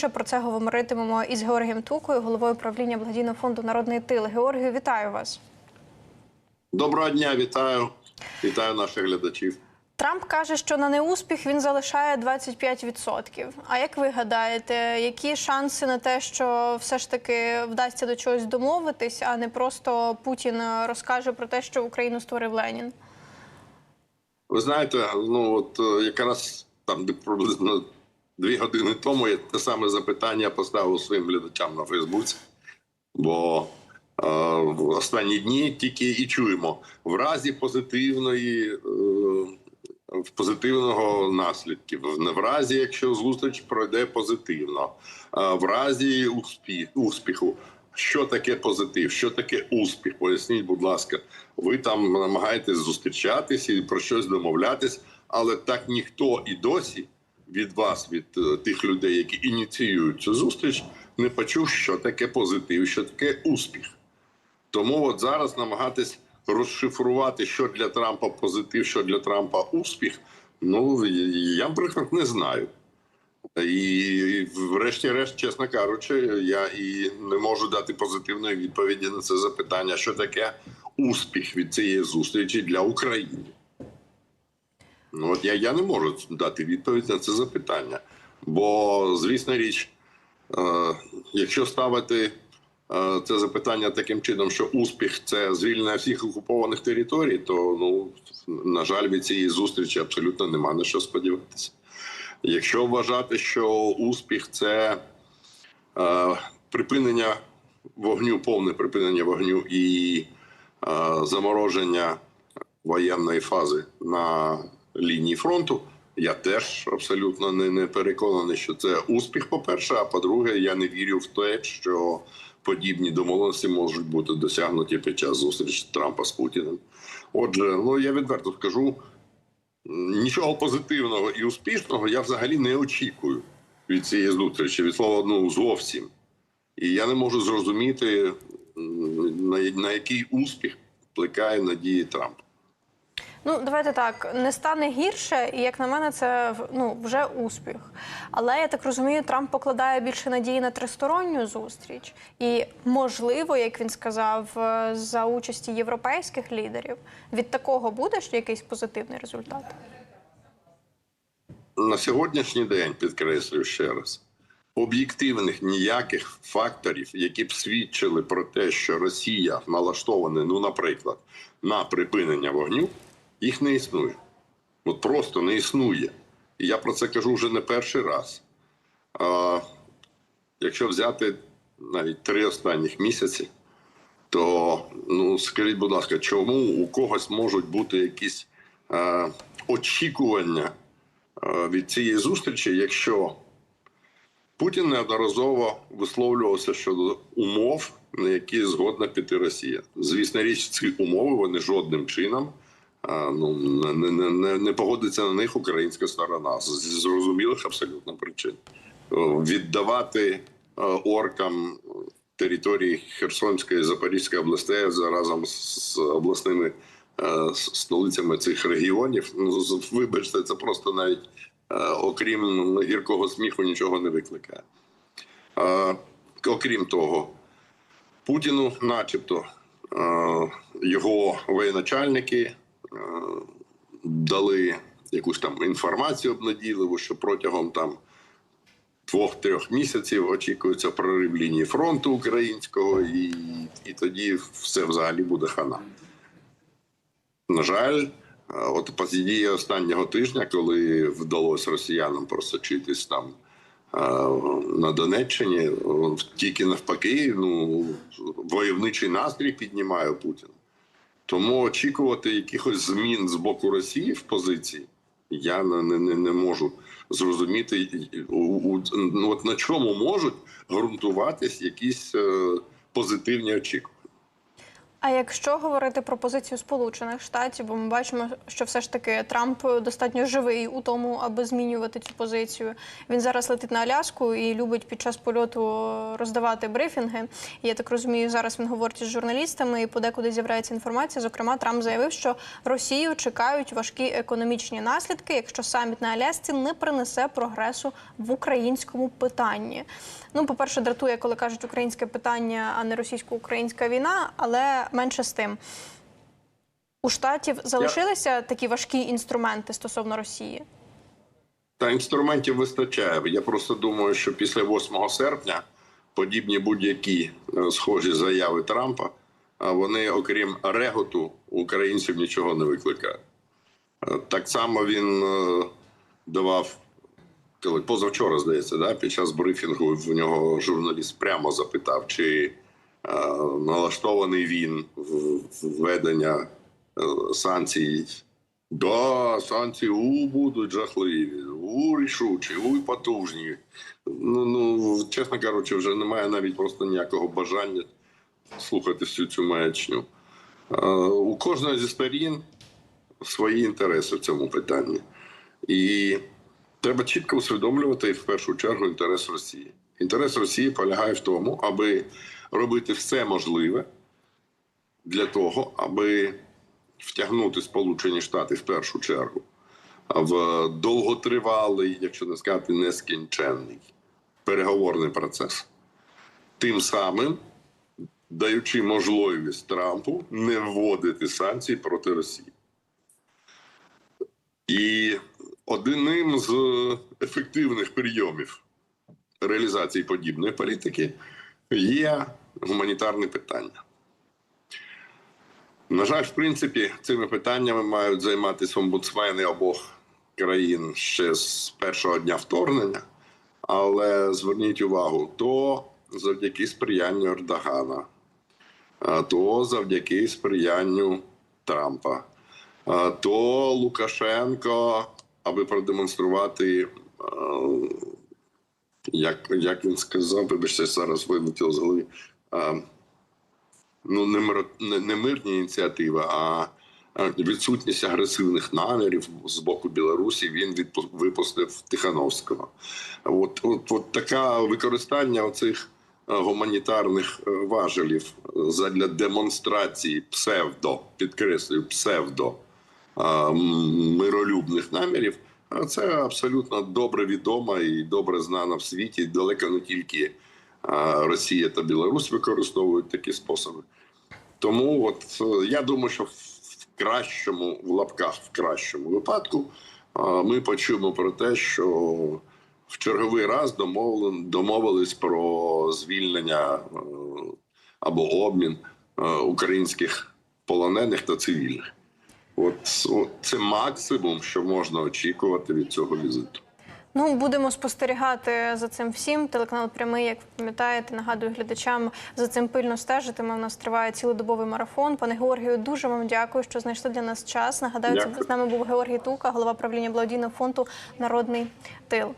Більше про це говоритимемо із Георгієм Тукою, головою правління благодійного фонду Народний тил. Георгію, вітаю вас. Доброго дня, вітаю. Вітаю наших глядачів. Трамп каже, що на неуспіх він залишає 25%. А як ви гадаєте, які шанси на те, що все ж таки вдасться до чогось домовитись, а не просто Путін розкаже про те, що Україну створив Ленін? Ви знаєте, ну от е, якраз там приблизно дві години тому я те саме запитання поставив своїм глядачам на Фейсбуці, бо е, в останні дні тільки і чуємо в разі позитивної. Е, позитивного наслідків, не в разі, якщо зустріч пройде позитивно, а в разі успіх, успіху. Що таке позитив? Що таке успіх? Поясніть, будь ласка, ви там намагаєтесь зустрічатись і про щось домовлятись, але так ніхто і досі від вас, від е, тих людей, які ініціюють цю зустріч, не почув, що таке позитив, що таке успіх. Тому от зараз намагатись розшифрувати, що для Трампа позитив, що для Трампа успіх. Ну я, наприклад, не знаю. І, врешті-решт, чесно кажучи, я і не можу дати позитивної відповіді на це запитання, що таке успіх від цієї зустрічі для України. Ну, от я, я не можу дати відповідь на це запитання. Бо, звісна річ, е, якщо ставити е, це запитання таким чином, що успіх це звільнення всіх окупованих територій, то ну на жаль, від цієї зустрічі абсолютно нема на що сподіватися. Якщо вважати, що успіх це е, припинення вогню, повне припинення вогню і е, замороження воєнної фази на лінії фронту, я теж абсолютно не, не переконаний, що це успіх. По перше, а по-друге, я не вірю в те, що подібні домовленості можуть бути досягнуті під час зустрічі Трампа з Путіним. Отже, ну я відверто скажу. Нічого позитивного і успішного я взагалі не очікую від цієї зустрічі, від слова ну, зовсім. І я не можу зрозуміти, на, який успіх плекає надії Трамп. Ну, давайте так, не стане гірше, і як на мене, це ну вже успіх. Але я так розумію, Трамп покладає більше надії на тристоронню зустріч, і можливо, як він сказав, е, за участі європейських лідерів від такого буде ж якийсь позитивний результат. На сьогоднішній день підкреслюю ще раз. Об'єктивних ніяких факторів, які б свідчили про те, що Росія налаштована, ну, наприклад, на припинення вогню, їх не існує. От просто не існує. І я про це кажу вже не перший раз. А, якщо взяти навіть три останніх місяці, то ну скажіть, будь ласка, чому у когось можуть бути якісь е, очікування е, від цієї зустрічі, якщо Путін неодноразово висловлювався щодо умов, на які згодна піти Росія. Звісно, річ, ці умови вони жодним чином а, ну, не, не, не, погодиться на них українська сторона з зрозумілих абсолютно причин. Віддавати е, оркам території Херсонської і Запорізької областей разом з обласними е, столицями цих регіонів. Ну, вибачте, це просто навіть е, окрім гіркого сміху нічого не викликає. Окрім того, Путіну, начебто, його воєначальники дали якусь там інформацію обнадійливу, що протягом там двох-трьох місяців очікується прорив лінії фронту українського, і, і тоді все взагалі буде хана. На жаль, от події останнього тижня, коли вдалося росіянам просочитись там е, на Донеччині, тільки навпаки, ну войовничий настрій піднімає Путін. Тому очікувати якихось змін з боку Росії в позиції я не, не, не- можу зрозуміти, у- у- ну, от на чому можуть ґрунтуватись якісь е, позитивні очікування. А якщо говорити про позицію Сполучених Штатів, бо ми бачимо, що все ж таки Трамп достатньо живий у тому, аби змінювати цю позицію. Він зараз летить на Аляску і любить під час польоту роздавати брифінги. Я так розумію, зараз він говорить із журналістами і подекуди з'являється інформація. Зокрема, Трамп заявив, що Росію чекають важкі економічні наслідки, якщо саміт на Алясці не принесе прогресу в українському питанні. Ну, по-перше, дратує, коли кажуть українське питання, а не російсько-українська війна, але менше з тим. У штатів залишилися такі важкі інструменти стосовно Росії. Та інструментів вистачає. Я просто думаю, що після 8 серпня подібні будь-які е, схожі заяви Трампа, вони, окрім реготу, українців нічого не викликають. Е, Так само він е, давав коли позавчора, здається, да, під час брифінгу в нього журналіст прямо запитав, чи е, налаштований він введення е, санкцій. Да, санкції у будуть жахливі, у рішучі, у потужні. Ну, ну, чесно кажучи, вже немає навіть просто ніякого бажання слухати всю цю маячню. Е, у кожної зі сторін свої інтереси в цьому питанні. І треба чітко усвідомлювати в першу чергу інтерес Росії. Інтерес Росії полягає в тому, аби робити все можливе для того, аби втягнути Сполучені Штати в першу чергу в довготривалий, якщо не сказати нескінченний переговорний процес. Тим самим даючи можливість Трампу не вводити санкції проти Росії. І одним з ефективних прийомів реалізації подібної політики є гуманітарне питання. На жаль, в принципі, цими питаннями мають займатися омбудсмени обох країн ще з першого дня вторгнення. Але зверніть увагу, то завдяки сприянню Ердогана, то завдяки сприянню Трампа, то Лукашенко, аби продемонструвати, як, як він сказав, вибачте, зараз вилетіло з голови. Е, ну, не, мир, не, мирні ініціативи, а е, відсутність агресивних намірів з боку Білорусі він випустив Тихановського. От, от, от таке використання оцих е, гуманітарних е, важелів задля демонстрації псевдо, підкреслюю, псевдо миролюбних намірів. Це абсолютно добре відомо і добре знано в світі. Далеко не тільки Росія та Білорусь використовують такі способи. Тому от е, я думаю, що в кращому в лапках, в кращому випадку, ми почуємо про те, що в черговий раз домовились про звільнення е, або обмін е, українських полонених та цивільних. От, от це максимум, що можна очікувати від цього візиту. Ну, будемо спостерігати за цим всім. Телеканал прямий, як ви пам'ятаєте, нагадую глядачам за цим пильно стежитиме. У нас триває цілодобовий марафон. Пане Георгію, дуже вам дякую, що знайшли для нас час. Нагадаю, це з нами був Георгій Тука, голова правління благодійного фонду Народний тил.